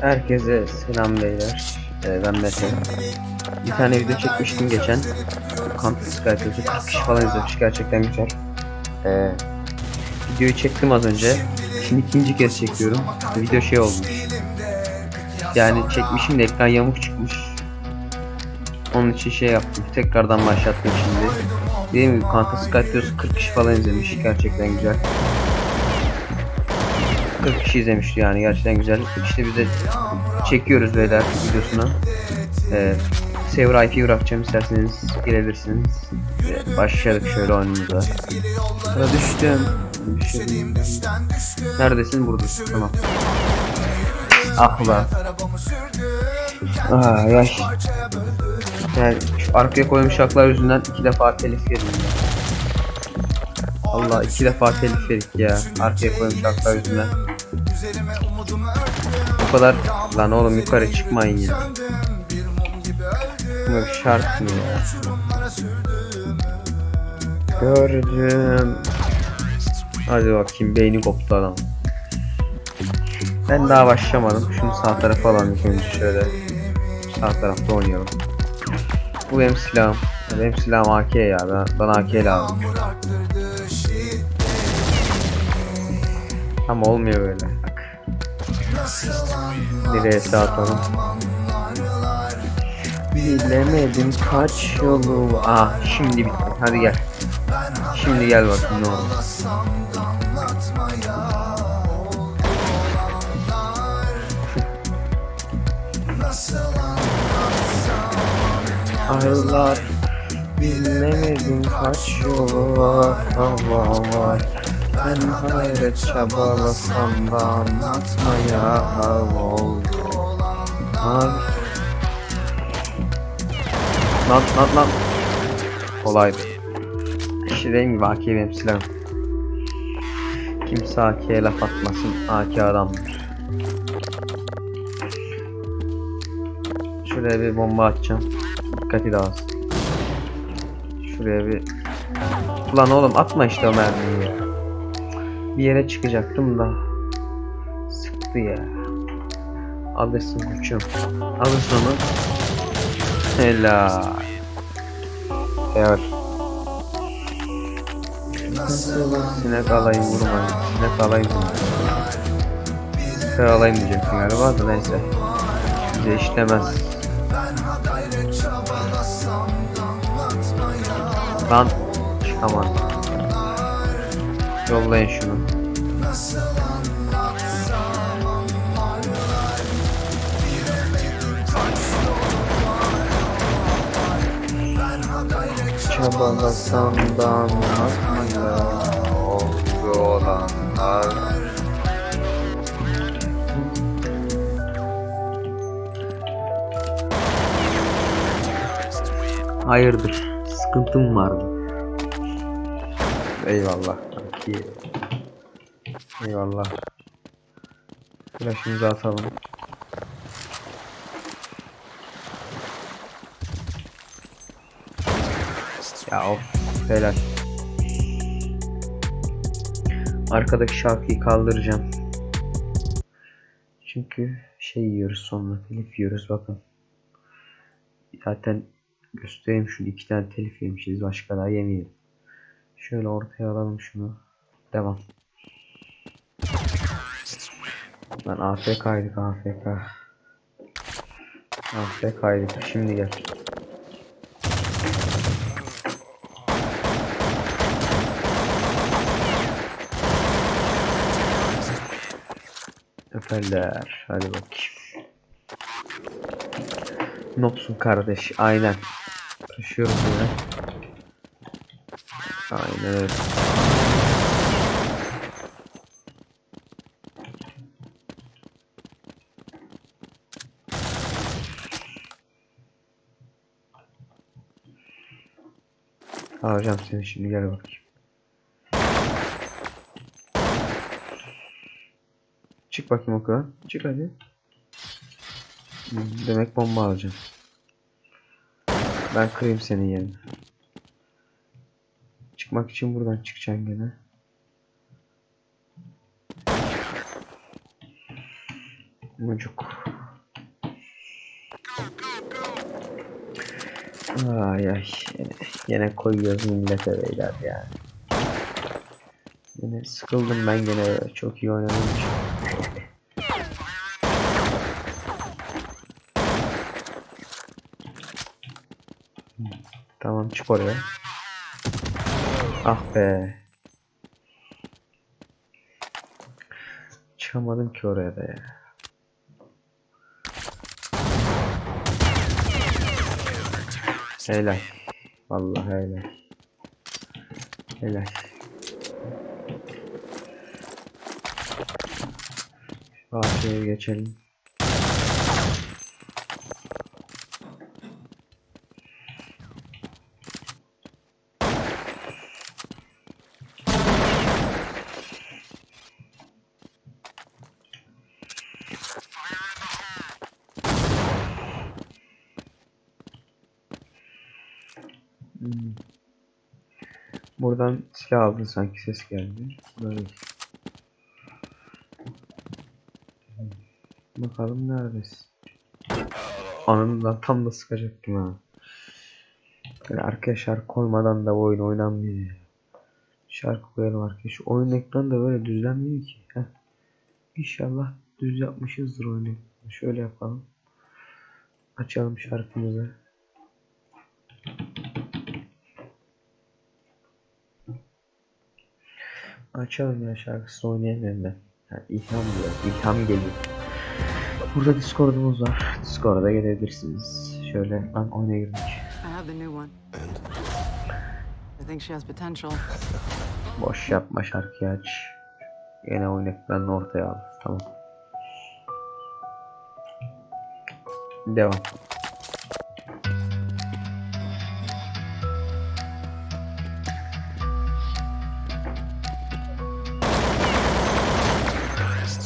Herkese selam beyler. Ee, ben Mete. Bir tane video çekmiştim geçen. Counter Strike'ı 40 kişi falan izlemiş. Gerçekten güzel. Ee, videoyu çektim az önce. Şimdi ikinci kez çekiyorum. Video şey olmuş. Yani çekmişim de ekran yamuk çıkmış. Onun için şey yaptım. Tekrardan başlattım şimdi. Dediğim gibi Counter Strike videosu 40 kişi falan izlemiş. Gerçekten güzel. 40 kişi izlemişti yani gerçekten güzel. İşte biz de çekiyoruz beyler videosunu. Ee, Saver IP bırakacağım isterseniz gelebilirsiniz. Ee, başladık şöyle oyunumuza. Sıra düştüm. Düştüm. Neredesin? Buradasın. Tamam. Ah be. Aa yaş. Yani şu arkaya koymuş şarkılar yüzünden iki defa telif yedim ya. Allah iki defa telif yedik ya. Arkaya koymuş şarkılar yüzünden. Bu kadar lan oğlum yukarı çıkmayın ya. Bu şart mı ya? Gördüm. Hadi bakayım beyni koptu adam. Ben daha başlamadım. Şunu sağ tarafa alalım önce şöyle. Sağ tarafta oynayalım. Bu benim silahım. Benim silahım AK ya. Ben, bana AK lazım. Ama olmuyor böyle. Bak. Nereye sağ atalım. Bilemedim kaç yolu. Ah şimdi bitti. Hadi gel. Şimdi gel bakayım ne olur. Aylar Bilemedim kaç yolu var hava var Ben hayret çabalasam da anlatmaya hava oldu. Lan lan lan. Kolaydı İşte dediğim gibi AK benim silahım. Kimse AK'ye laf atmasın. AK adamdır. Şuraya bir bomba atacağım. Dikkati dağılsın. Şuraya bir Ulan oğlum atma işte o mermiyi Bir yere çıkacaktım da. Sıktı ya. Alırsın koçum. Alırsın onu. Helal. Evet Sinek alayım vurmayın Sinek alayım vurmayın Sinek alayım diyeceksin galiba da neyse. Bize işlemez. Lan çıkamadım Yollayın şunu Çabalasam da anlatmaya oldu olanlar Hayırdır? Sıkıntım vardı. Eyvallah. Kanki. Eyvallah. Flash'ımızı atalım. Ya of. Helal. Arkadaki şarkıyı kaldıracağım. Çünkü şey yiyoruz sonra. Telif yiyoruz bakın. Zaten göstereyim şunu iki tane telif yemişiz başka daha yemeyelim. Şöyle ortaya alalım şunu. Devam. Lan AFK'ydık AFK. AFK'ydık şimdi gel. Öperler. Hadi bakayım. Nopsun kardeş. Aynen. Taşıyoruz yine. Aynen öyle. Alacağım seni şimdi gel bakayım. Çık bakayım okula. Çık hadi. Demek bomba alacağım. Ben kırayım senin yerine. Çıkmak için buradan çıkacaksın gene. Mucuk. Ay ay yine, koyuyoruz millete beyler ya. Yine sıkıldım ben gene çok iyi oynadım. Tamam çık oraya. Ah be. Çıkamadım ki oraya da ya. Helal. Vallahi helal. Helal. Bahçeye geçelim. Hmm. Buradan silah aldın sanki ses geldi. Böyle. Bakalım neredesin? Anından tam da sıkacaktım ha. Böyle arkaya şarkı koymadan da bu oyun oynanmıyor. Şarkı koyalım arkaya. Oyun ekranı da böyle düzlenmiyor ki. Heh. İnşallah düz yapmışızdır oyunu. Şöyle yapalım. Açalım şarkımızı. Açalım ya şarkısını oynayamıyorum ben. Ha, ilham diyor. İlham geliyor. Burada Discord'umuz var. Discord'a gelebilirsiniz. Şöyle ben oyuna girdik. I have the new one. I think she has potential. Boş yapma şarkıyı aç. Yine oyun ekranını ortaya al. Tamam. Devam.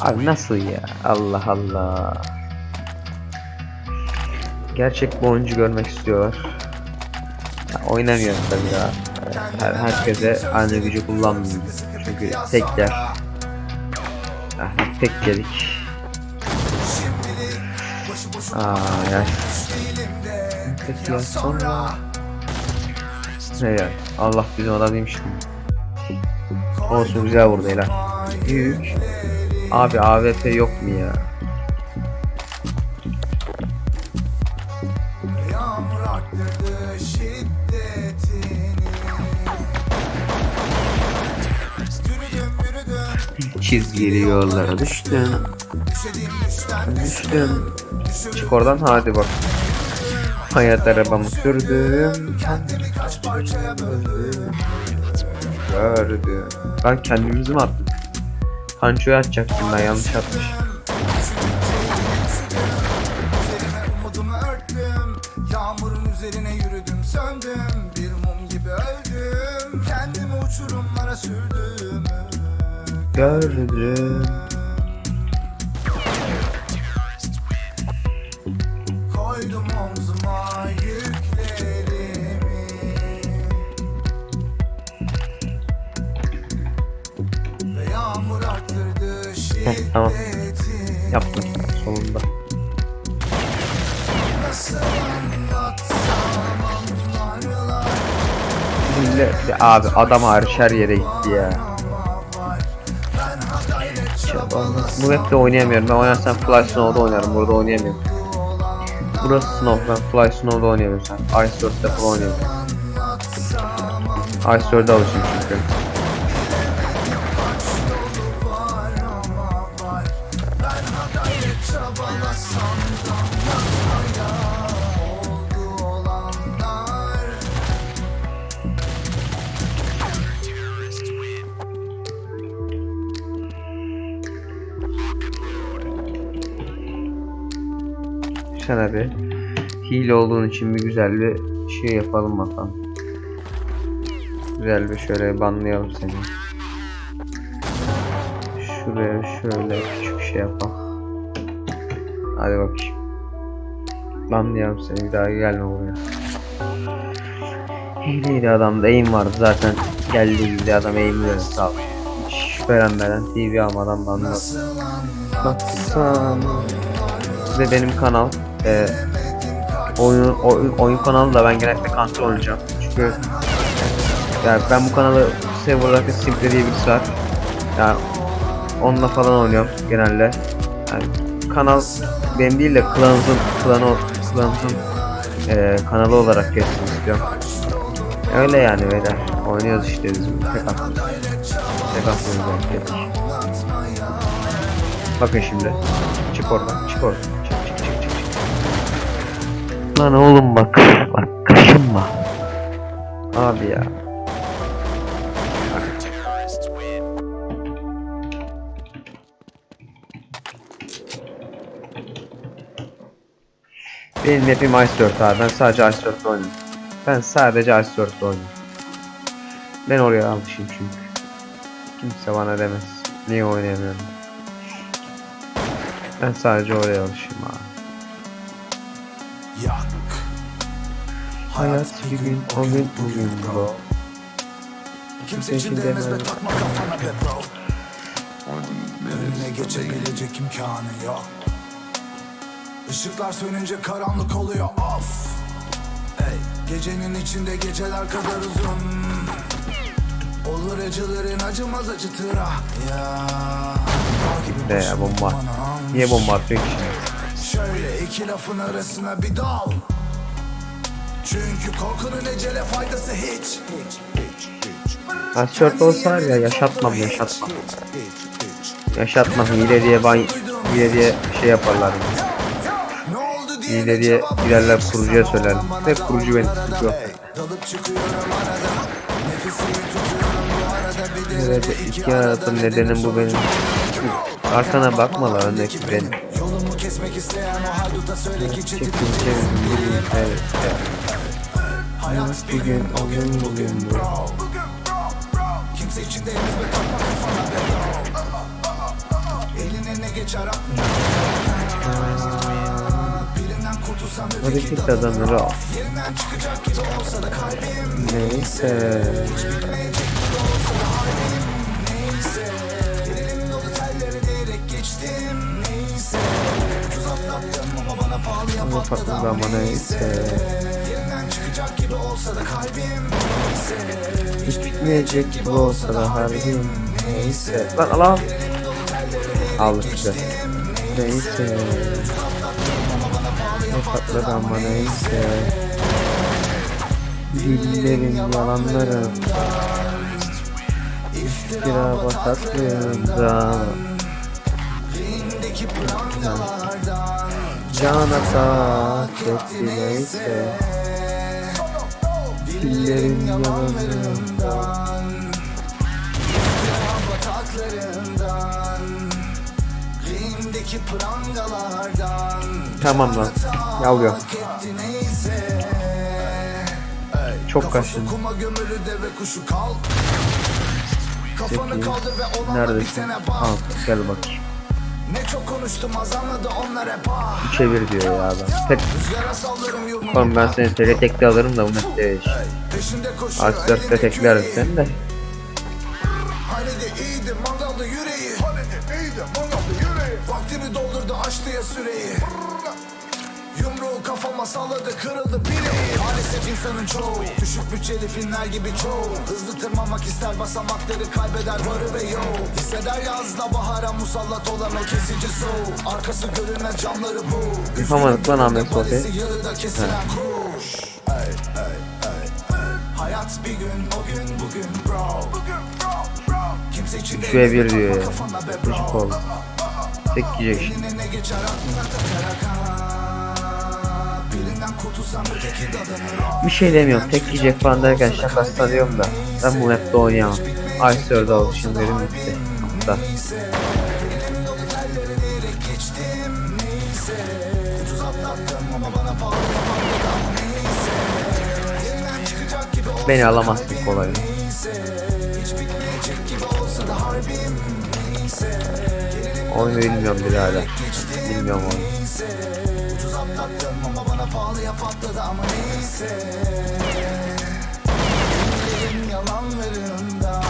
Abi nasıl ya? Allah Allah. Gerçek bir oyuncu görmek istiyorlar. Ya, oynamıyorum tabii daha. Her, herkese aynı gücü kullanmıyorum. Çünkü tekler. Ah, tek yedik. Aa ya. Peki ya sonra. Ya? Allah bizim adam değilmiş. Olsun güzel vurdu helal. Büyük. Abi AWP yok mu ya? Çizgili yollara düştüm. Düştüm. Çık oradan hadi bak. Hayat arabamı sürdüm. Kendimi Gördüm. Ben kendimizi mi attık? Panço'yu atacaktım ben yanlış atmış. Üzerime umudumu örttüm Yağmurun üzerine yürüdüm söndüm Bir mum gibi öldüm Kendimi uçurumlara sürdüm Gördüm. Tamam. Yaptım sonunda. Millet abi adam hariç her yere gitti ya. Çabalasam Bu map'te oynayamıyorum. Ben oynarsam Fly Snow'da oynarım. Burada oynayamıyorum. Burası Snow. Ben Fly Snow'da oynayamıyorum. Ice 4'te falan oynayamıyorum. Ice 4'e alışım çünkü. Sana bir hile olduğun için bir güzel bir şey yapalım bakalım. Güzel bir şöyle banlayalım seni. Şuraya şöyle küçük şey yapalım. Hadi bakayım. Banlayalım seni bir daha gelme buraya. Hileydi adamda aim vardı zaten geldiği gibi adam aimleri sağ Hiç şüphelenmeden TV almadan banladı. Nasıl Baksana. Ve benim kanal e, oyun, oyun, oyun kanalında ben genellikle counter oynayacağım. Çünkü yani ben bu kanalı server olarak da Simple diye birisi var. Yani onunla falan oynuyorum genelde. Yani kanal benim değil de klanımızın klanı klanımızın eee kanalı olarak geçsin istiyorum. Öyle yani beyler. Oynuyoruz işte biz. Tek atıyoruz. Tek atıyoruz yani. Bakın şimdi. Çık oradan. Çık oradan. Lan oğlum bak. Bak kaşınma. Abi ya. Benim map'im Ice 4 abi. Ben sadece Ice 4'te oynuyorum. Ben sadece Ice 4'te oynuyorum. Ben oraya almışım çünkü. Kimse bana demez. Niye oynayamıyorum? Ben sadece oraya alışım abi. Yak Hayat bir gün o gün bugün bro. Kimse için demez be takma kafana be bro. Önüne geçebilecek imkanı yok. Işıklar sönünce karanlık oluyor of. Ey, Gecenin içinde geceler kadar uzun. Olur acıların acımaz acıtır ah ya. Be bomba. Niye bomba atıyor ki? Şöyle iki lafın arasına bir dal Çünkü korkunun ecele faydası hiç Hiç, hiç, hiç. Ice 4 olsa var ya yaşatmam yaşatmam. Yaşatmam hile diye ban hile diye şey yaparlar. Hile diye giderler kurucuya söyler. Ve kurucu beni tutuyor. Evet iki aratım nedenim bu benim. Arkana bakma lan öndeki benim. Kesmek isteyen o halduta söyle ki Çekin çekip bugün evet. Hayat Bir gün o gün bugün bu. bro Kimse için değmez be takma kafana be bro. Eline ne geçer aklına? Birinden kurtulsam öteki Hareket olsa da kalbim Hiç bitmeyecek gibi olsa da harbim. Neyse. Lan al al. Aldık güzel. Neyse. Ne patladı ama neyse. Dillerin yalanları. İftira bataklığından. Elimdeki prangalardan Cana tak etti neyse. Dillerin yalanlarından. Bataklarından Tamam lan. Yavru. Etti neyse Çok Kafanı Peki. Neredesin? Al gel bakayım. Ne çok konuştum az anladı onlar hep ah Çevir diyor ya ben. Tek Rüzgara sallarım yurdumu Oğlum ben seni tele tekli alırım da bu mette iş. Peşinde koşuyor Artı dörtte teklerim seni de. Hani de iyiydi mangalda yüreği Hani de iyiydi mangalda yüreği Vaktini doldurdu açtı ya süreyi kafama salladı kırıldı bileği Maalesef insanın çoğu Düşük bütçeli filmler gibi çoğu. Hızlı tırmanmak ister basamakları kaybeder varı ve yoğu. Hisseder yazla bahara musallat olan o kesici soğuk Arkası görünmez camları bu. Yapamadık lan Ahmet yarıda kesilen kuş. Ey. Hayat bir gün o gün bugün bro. Şuraya bir diyor ya. Bro. Oldu. Tek yiyecek. Şimdi. Bir şey demiyorum. Tek yiyecek falan derken şakasına diyorum da. Ben bu mapte oynayamam. Ice 4'e alışım verim bitti. Hatta. Beni alamazsın kolay. Oyunu bilmiyorum bir hala. Bilmiyorum oyunu. Pahalıya patladı ama neyse Ellerin yalanlarından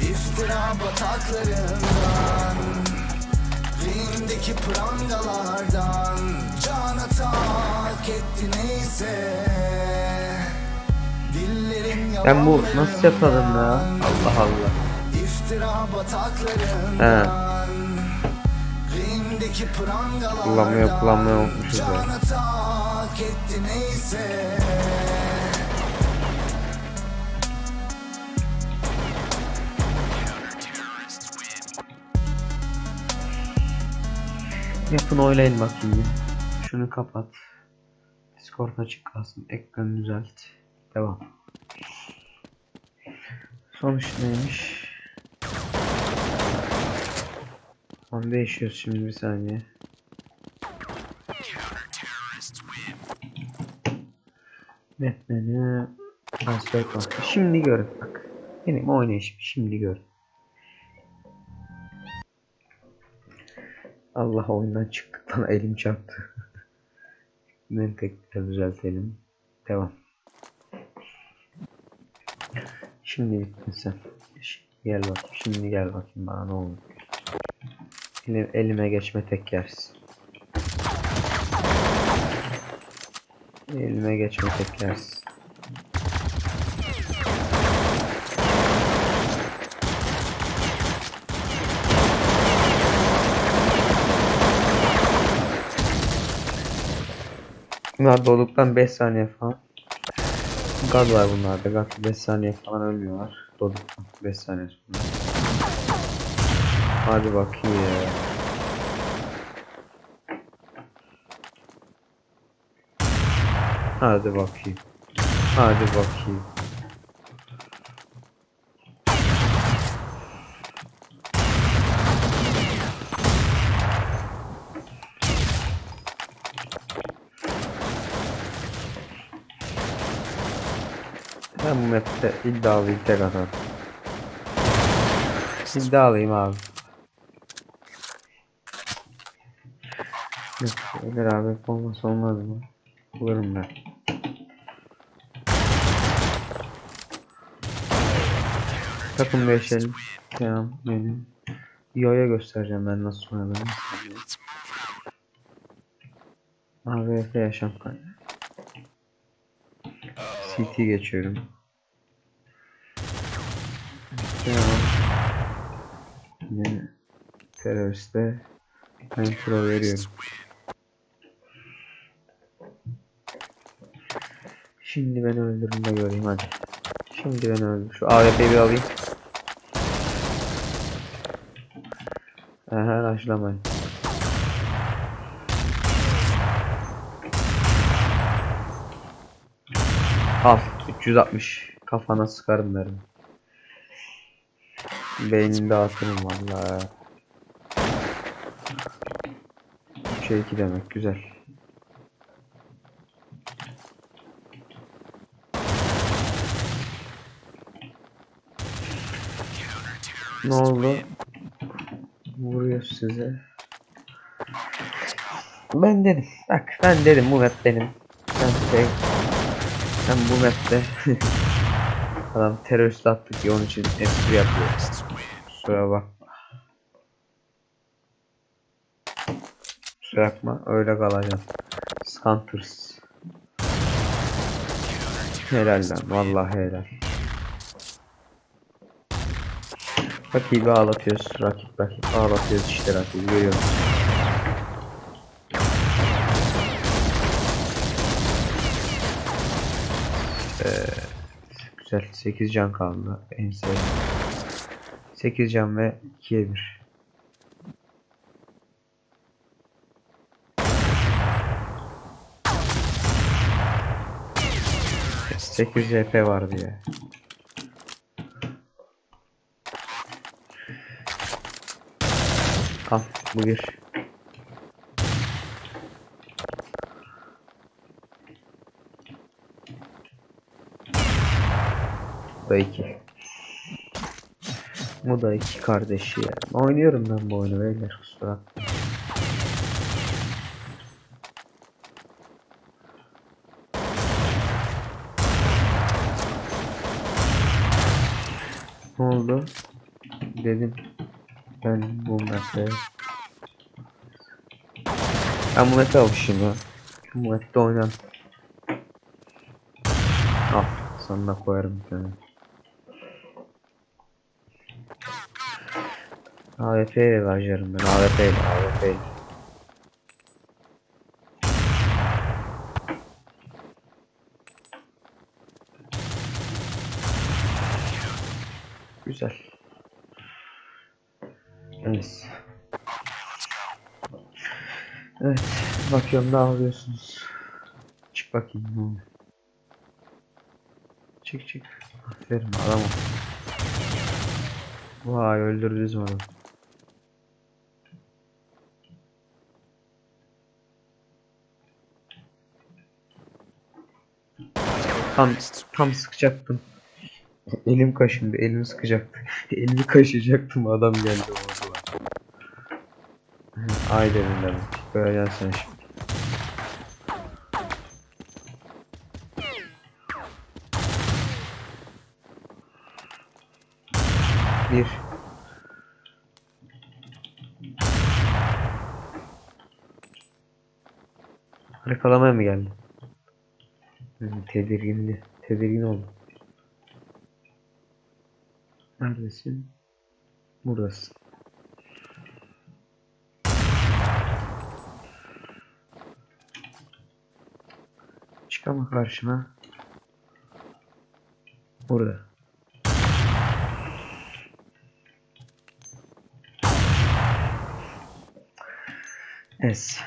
iftira bataklarından Elimdeki prangalardan Can atan hak etti neyse Dillerin Ben bu yalanlarından nasıl yapalım ya? Allah Allah. İftira bataklarından He. Kullanmaya kullanmaya unutmuşuz ya. Canı tak etti neyse Yapın oynayın bakayım. Şunu kapat. Discord açık kalsın. Ekranı düzelt. Devam. Sonuç neymiş? Tamam değişiyoruz şimdi bir saniye. Batman'ı transfer kontratı. Şimdi görün bak. Benim oynayışım şimdi görün. Allah oyundan çıktıktan elim çarptı. Ben tekrar düzeltelim. Devam. Şimdi bittin sen. Gel bak. Şimdi gel bakayım bana ne oldu. Elim, elime geçme tek yersin. Elime geçme tek yersin. Bunlar doğduktan 5 saniye falan. Gaz var bunlarda. Gaz 5 saniye falan ölmüyorlar. Doğduktan 5 saniye sonra. Hadi bakayım ya. Hadi bakayım. Hadi bakayım. Ben bu map'te iddialıyım tek atar. İddialıyım abi. Öyle abi olmasa olmaz mı? Bulurum ben. Takım değişelim. Tamam benim. Yo'ya göstereceğim ben nasıl oynadığımı. AWP yaşam kaynağı. CT geçiyorum. Tamam. Yine teröriste ben pro veriyorum. Şimdi beni öldürün de göreyim hadi. Şimdi beni öldür. Şu AWP'yi bir alayım. Aha raşlamayın. Al 360 kafana sıkarım derim. Beynini dağıtırım vallahi. 3'e 2 demek güzel. Ne oldu? Vuruyor size. Ben dedim. Bak ben dedim bu map benim. Ben şey, ben bu map'te adam terörist attık ya onun için espri yapıyor. Kusura bakma. Kusura bakma öyle kalacağım. Scanters. Helal lan vallahi helal. Rakibi ağlatıyoruz. Rakip rakip ağlatıyoruz işte rakibi görüyorum. Güzel. 8 can kaldı. En sevdiğim. 8 can ve 2'ye 1. Sekiz JP vardı ya. Al bu bir. Bu. Bu da iki kardeşi ya. Oynuyorum ben bu oyunu beyler kusura. Ne oldu? Dedim. Ben bu map'e... Ben bu alışayım ya. Bu maçta oynan. Al sana koyarım bir tane. AWP ile harcarım ben AWP ile AWP ile. Güzel. Evet. Evet. Bakıyorum ne alıyorsunuz. Çık bakayım. Çık çık. Aferin adamım. Vay öldürdünüz mü adamı? Tam tam sıkacaktım. Elim kaşındı, elim sıkacaktı. Elimi kaşıyacaktım, adam geldi orada. Ay derinden. Böyle sen şimdi. Bir. Arkalamaya mı geldi? Hı, tedirgindi. Tedirgin oldu. Neredesin? Buradasın. Çıkama karşıma. Burada. Es.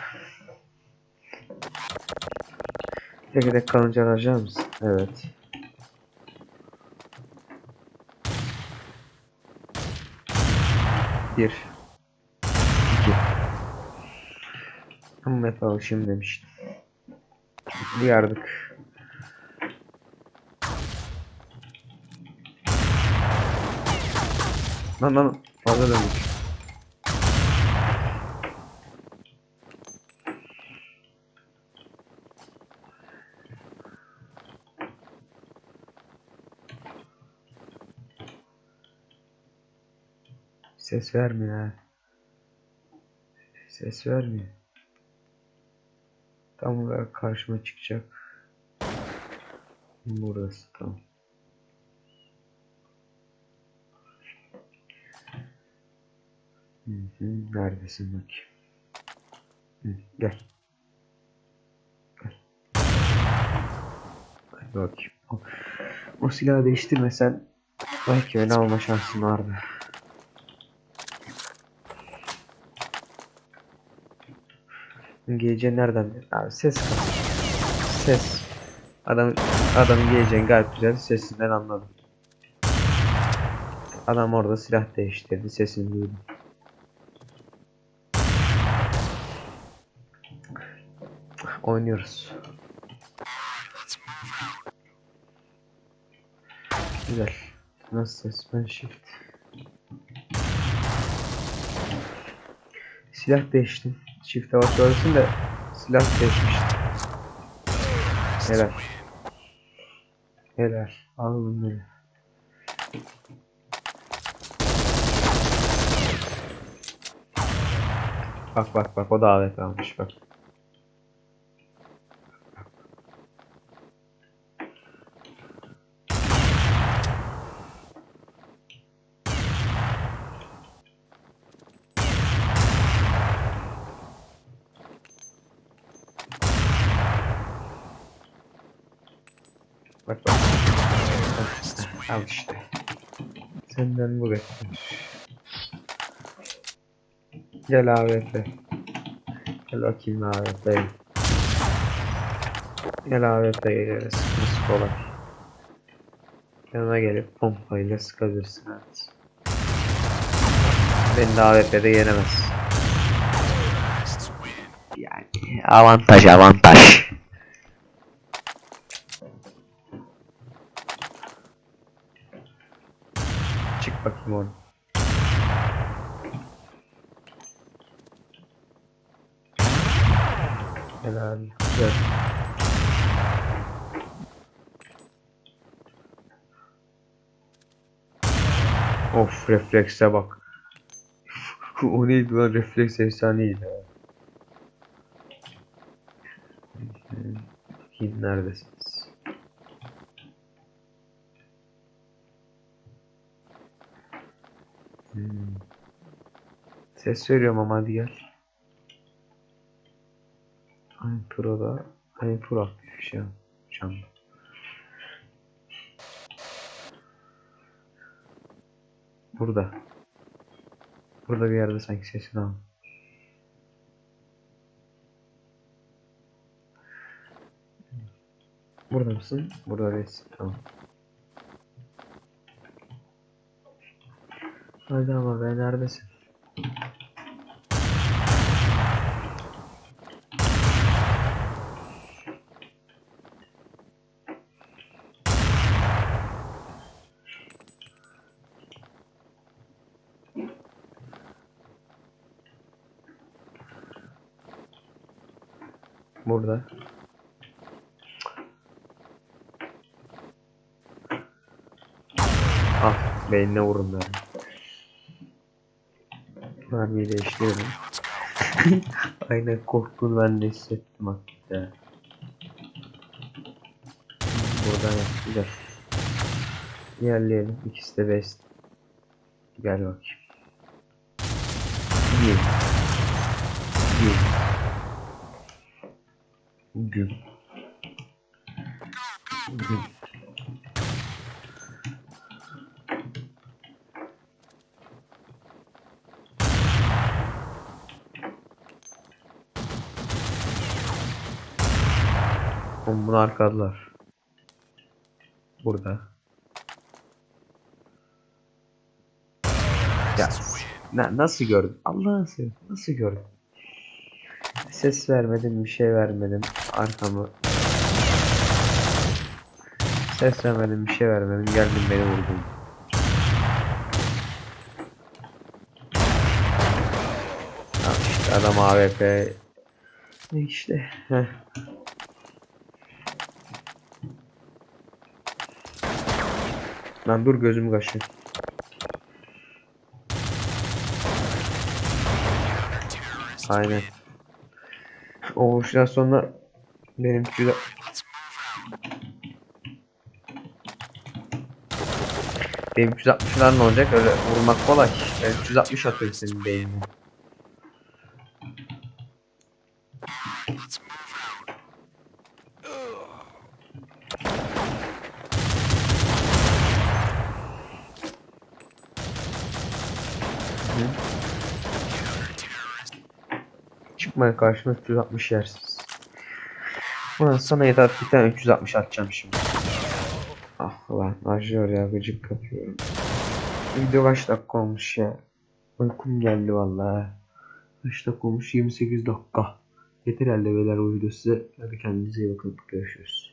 Tek tek kalınca alacak mısın? Evet. Bir. İki. Ama hep alışayım demiştim. Duyardık. Lan lan fazla döndük. Ses vermiyor ha. Ses vermiyor. Tam olarak karşıma çıkacak. Burası tamam. Hı hı, neredesin bakayım? Hı, gel. Gel. Hadi bakayım. O, silahı değiştirmesen belki beni alma şansın vardı. Geleceğin nereden? Abi ses. Ses. Adam adam geleceğin gayet güzel sesinden anladım. Adam orada silah değiştirdi sesini duydum. Oynuyoruz. Güzel. Nasıl ses? Ben shift. Silah değiştim. Shift'e bas öylesine de silah değişmişti. Helal. Helal. Al bunları. Bak bak bak o da AWP almış bak. Bak bak. Al işte. Senden bu beklenir. Gel AWP. Gel bakayım AWP. Gel AWP gel. Sıkıntı kolay. Yanına gelip pompayla sıkabilirsin evet. Beni de AWP'de yenemez. Yani avantaj avantaj. Çık bakayım oğlum. Güzel. Of reflekse bak. o neydi lan refleks efsaneydi. Bakayım neredesiniz? Hmm. Ses veriyorum ama hadi gel. Ay Pro'da Ay Pro aktif şu an. Şu anda. Burada. Burada bir yerde sanki sesini al. Burada mısın? Burada değilsin. Tamam. Hadi ama be neredesin? Burada. Ah beynine vurun ben. Mermiyi değiştiriyorum. Aynen korktuğunu ben de hissettim hakikaten. Buradan yap. Güzel. İlerleyelim. İkisi de best. Gel bakayım. Oğlum bunu arkadalar. Burada. Ya na- nasıl gördün? Allah'ın seveyim. Nasıl gördün? Ses vermedim, bir şey vermedim. Arkamı Ses vermedim, bir şey vermedim. Geldin beni vurdun. Al işte adam AWP. İşte. Heh. Lan dur gözüm kaşıyor. Aynen. O vuruştan sonra benim güzel... Benim 360'lar ne olacak? Öyle vurmak kolay. Ben 360 atıyor senin beynine. Çıkmaya karşıma 360 yersiz. Ulan sana yeter bir tane 360 atacağım şimdi. Ah lan acıyor ya gıcık kapıyorum. Video kaç dakika olmuş ya. Uykum geldi vallahi. Kaç dakika olmuş? 28 dakika. Yeter herhalde beyler bu video size. Hadi kendinize iyi bakın. Görüşürüz.